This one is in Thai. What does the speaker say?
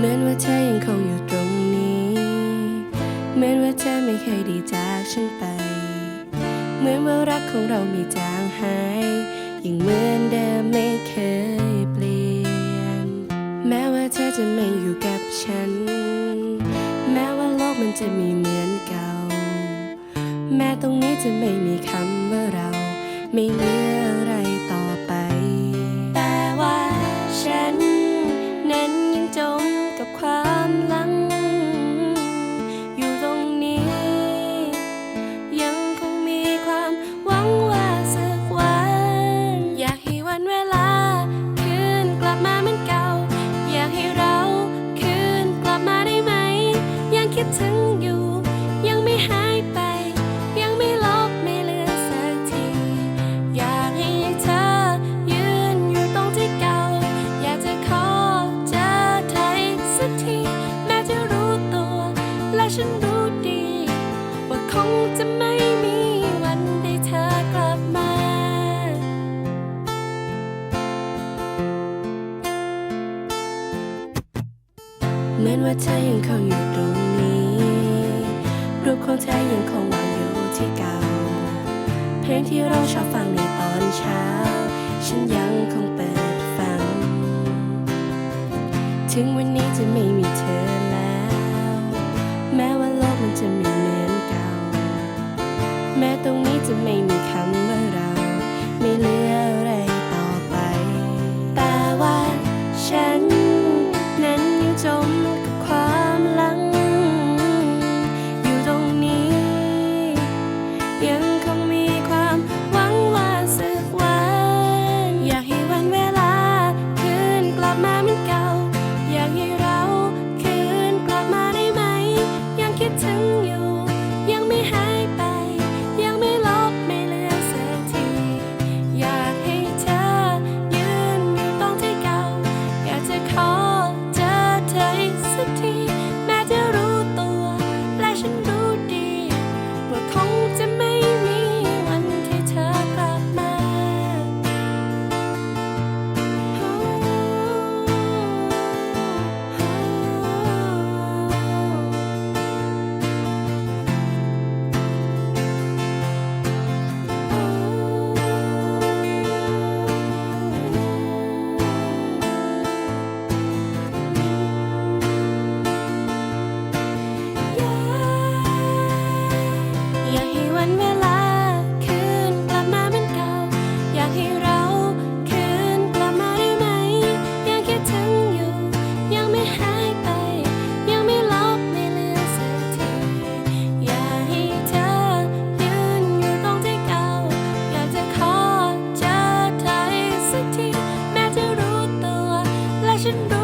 เหมือนว่าเธอยังคงอยู่ตรงนี้ เหมือนว่าเธอไม่เคยด้จากฉันไป เหมือนว่ารักของเราไม่จางหายยังเหมือนเดิมไม่เคยเปลี่ยน แม้ว่าเธอจะไม่อยู่กับฉัน แม้ว่าโลกมันจะไม่เหมือนเก่า แม้ตรงนี้จะไม่มีคำว่าเรา ไม่เหลือ ว่าคงจะไม่มีวันได้เธอกลับมาเหมือนว่าเธอยังคงอยู่ตรงนี้ รูปของเธอยังคงวางอยู่ที่เก่า เพลงที่เราชอบฟังในตอนเช้า ฉันยังคงเปิดฟัง ถึงวันนี้จะไม่ แม้ตรงนี้จะไม่มีคำว่าเราไม่ลือ curiosity. should.